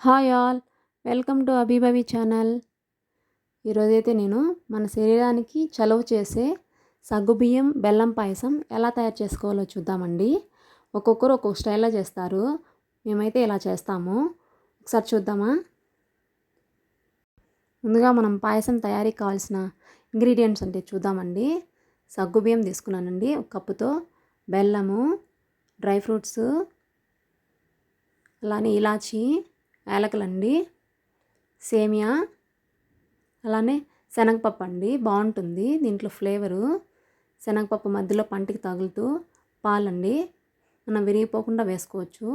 Hi all welcome to Abhibhavi channel. ఈరోజైతే నేను మన శరీరానికి చలవ చేసే సగ్గుబియ్యం బెల్లం పాయసం ఎలా తయారు చేసుకోవాలో చూద్దామండి. ఒక్కొక్కరు ఒక్కొక్క స్టైల్లో చేస్తారు. మేమైతే ఇలా చేస్తాము. ఒకసారి చూద్దామా? ముందుగా మనం పాయసం తయారీకి కావాల్సిన ఇంగ్రీడియంట్స్ అంటే చూద్దామండి. సగ్గుబియ్యం తీసుకున్నానండి. ఒక కప్పుతో బెల్లము డ్రై ఫ్రూట్స్ అలానే ఇలాచీ యాలకులండి సేమియా అలానే శనగపప్పు అండి బాగుంటుంది. దీంట్లో ఫ్లేవరు శనగపప్పు మధ్యలో పంటికి తగులుతూ పాలండి. మనం విరిగిపోకుండా వేసుకోవచ్చు.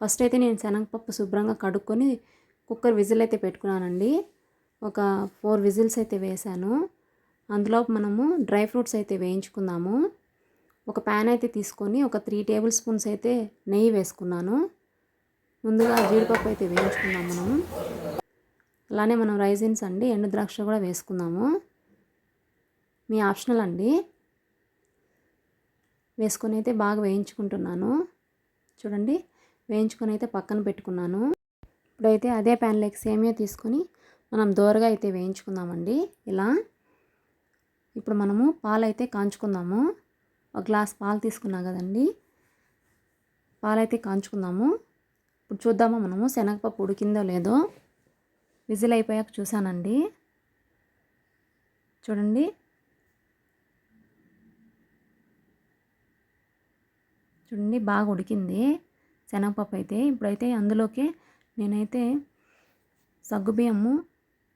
ఫస్ట్ అయితే నేను శనగపప్పు శుభ్రంగా కడుక్కొని కుక్కర్ విజిల్ అయితే పెట్టుకున్నానండి. ఒక ఫోర్ విజిల్స్ అయితే వేసాను అందులో మనము డ్రై ఫ్రూట్స్ అయితే వేయించుకుందాము. ఒక ప్యాన్ అయితే తీసుకొని ఒక త్రీ టేబుల్ స్పూన్స్ అయితే నెయ్యి వేసుకున్నాను. ముందుగా జీడిపప్పు అయితే వేయించుకుందాం మనం అలానే మనం రైజిన్స్ అండి ఎండు ద్రాక్ష కూడా వేసుకుందాము. మీ ఆప్షనల్ అండి. వేసుకొని అయితే బాగా వేయించుకుంటున్నాను. చూడండి వేయించుకొని అయితే పక్కన పెట్టుకున్నాను. ఇప్పుడైతే అదే ప్యాన్లోకి సేమియా తీసుకొని మనం దోరగా అయితే వేయించుకుందామండి. ఇలా ఇప్పుడు మనము పాలు అయితే కాంచుకుందాము. ఒక గ్లాస్ పాలు తీసుకున్నాం కదండి. పాలైతే కాంచుకుందాము. ఇప్పుడు చూద్దామా మనము. శనగపప్పు ఉడికిందో లేదో విజిల్ అయిపోయాక చూసానండి చూడండి. చూడండి బాగా ఉడికింది శనగపప్పు అయితే. ఇప్పుడైతే అందులోకి నేనైతే సగ్గుబియ్యము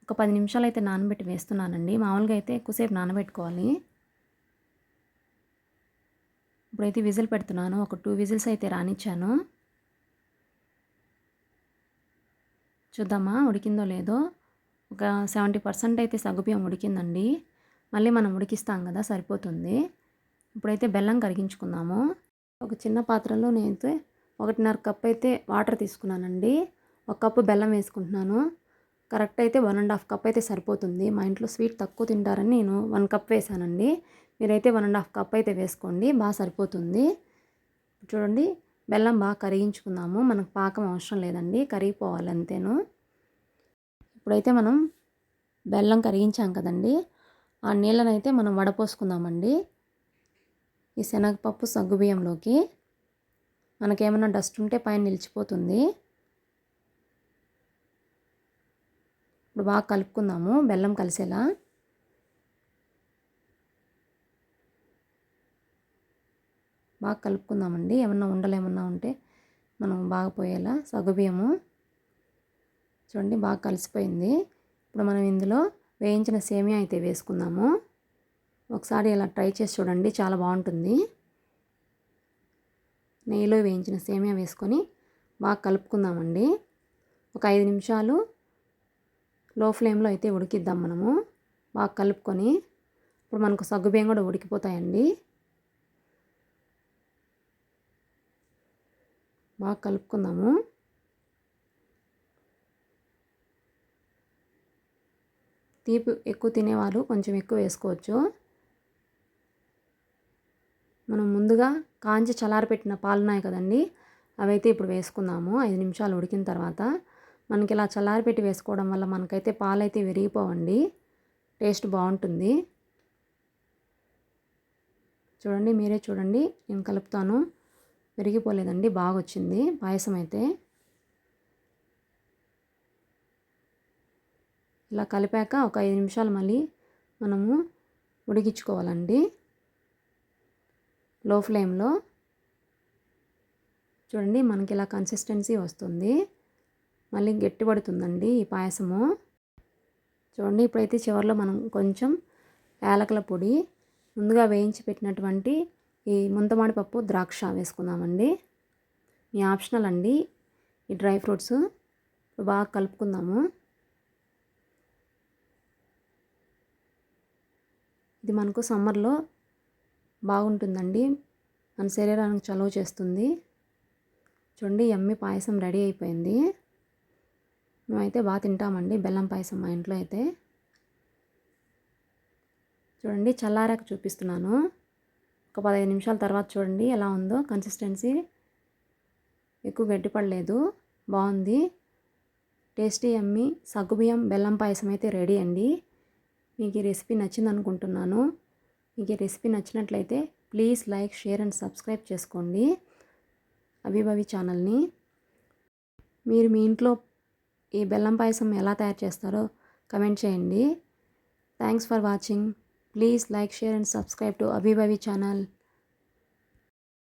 ఒక పది నిమిషాలు అయితే నానబెట్టి వేస్తున్నానండి. మామూలుగా అయితే ఎక్కువసేపు నానబెట్టుకోవాలి. ఇప్పుడైతే విజిల్ పెడుతున్నాను. ఒక టూ విజిల్స్ అయితే రానిచ్చాను. చూద్దామా? ఉడికిందో లేదో? ఒక సెవెంటీ పర్సెంట్ అయితే సగ్గుబియ్యం ఉడికిందండి. మళ్ళీ మనం ఉడికిస్తాం కదా సరిపోతుంది. ఇప్పుడైతే బెల్లం కరిగించుకుందాము. ఒక చిన్న పాత్రలో నేనైతే ఒకటిన్నర కప్ అయితే వాటర్ తీసుకున్నానండి. ఒక కప్పు బెల్లం వేసుకుంటున్నాను. కరెక్ట్ అయితే వన్ అండ్ హాఫ్ కప్ అయితే సరిపోతుంది. మా ఇంట్లో స్వీట్ తక్కువ తింటారని నేను వన్ కప్ వేసానండి. మీరైతే వన్ అండ్ హాఫ్ కప్ అయితే వేసుకోండి. బాగా సరిపోతుంది. చూడండి. బెల్లం బాగా కరిగించుకుందాము. మనకు పాకం అవసరం లేదండి. కరిగిపోవాలి అంతేను. ఇప్పుడైతే మనం బెల్లం కరిగించాం కదండి. ఆ నీళ్ళనైతే మనం వడపోసుకుందామండి. ఈ శనగపప్పు సగ్గుబియ్యంలోకి మనకేమైనా డస్ట్ ఉంటే పైన నిలిచిపోతుంది. ఇప్పుడు బాగా కలుపుకుందాము బెల్లం కలిసేలా. బాగా కలుపుకుందామండి. ఏమన్నా ఉండలు ఏమన్నా ఉంటే మనం బాగా పోయేలా సగుబియ్యము. చూడండి బాగా కలిసిపోయింది. ఇప్పుడు మనం ఇందులో వేయించిన సేమియా అయితే వేసుకుందాము. ఒకసారి ఇలా ట్రై చేసి చూడండి చాలా బాగుంటుంది. నెయ్యిలో వేయించిన సేమియా వేసుకొని బాగా కలుపుకుందామండి. ఒక ఐదు నిమిషాలు లో ఫ్లేమ్లో అయితే ఉడికిద్దాం మనము. బాగా కలుపుకొని ఇప్పుడు మనకు సగ్గుబియ్యం కూడా ఉడికిపోతాయండి. బాగా కలుపుకుందాము. తీపి ఎక్కువ తినేవాళ్ళు కొంచెం ఎక్కువ వేసుకోవచ్చు. మనం ముందుగా కాంచి చల్లారపెట్టిన పాలున్నాయి కదండి అవైతే ఇప్పుడు వేసుకుందాము. ఐదు నిమిషాలు ఉడికిన తర్వాత మనకి ఇలా చల్లారిపెట్టి వేసుకోవడం వల్ల మనకైతే పాలైతే విరిగిపోవండి టేస్ట్ బాగుంటుంది. చూడండి మీరే చూడండి నేను కలుపుతాను. విరిగిపోలేదండి బాగా వచ్చింది పాయసం అయితే ఇలా కలిపాక ఒక ఐదు నిమిషాలు మళ్ళీ మనము ఉడికించుకోవాలండి. లో ఫ్లేమ్లో. చూడండి మనకి ఇలా కన్సిస్టెన్సీ వస్తుంది. మళ్ళీ గట్టిపడుతుందండి ఈ పాయసము. చూడండి ఇప్పుడైతే చివరిలో మనం కొంచెం యాలకుల పొడి ముందుగా వేయించి పెట్టినటువంటి ఈ ముంతమాడి పప్పు ద్రాక్ష వేసుకుందామండి. మీ ఆప్షనల్ అండి. ఈ డ్రై ఫ్రూట్స్ బాగా కలుపుకుందాము. ఇది మనకు సమ్మర్లో బాగుంటుందండి. మన శరీరానికి చలువ చేస్తుంది. చూడండి ఎమ్మి పాయసం రెడీ అయిపోయింది. మేమైతే బాగా తింటామండి. బెల్లం పాయసం మా ఇంట్లో అయితే. చూడండి చల్లారాక చూపిస్తున్నాను. ఒక పదహైదు నిమిషాల తర్వాత చూడండి ఎలా ఉందో. కన్సిస్టెన్సీ ఎక్కువ గట్టిపడలేదు. బాగుంది. టేస్టీ అమ్మి సగ్గుబియ్యం బెల్లం పాయసం అయితే రెడీ అండి. మీకు ఈ రెసిపీ నచ్చింది అనుకుంటున్నాను. మీకు ఈ రెసిపీ నచ్చినట్లయితే please like share and subscribe చేసుకోండి. అభిభవి ఛానల్ని మీరు మీ ఇంట్లో ఈ బెల్లం పాయసం ఎలా తయారు చేస్తారో కమెంట్ చేయండి. Thanks for watching please like share and subscribe to Abhibhavi channel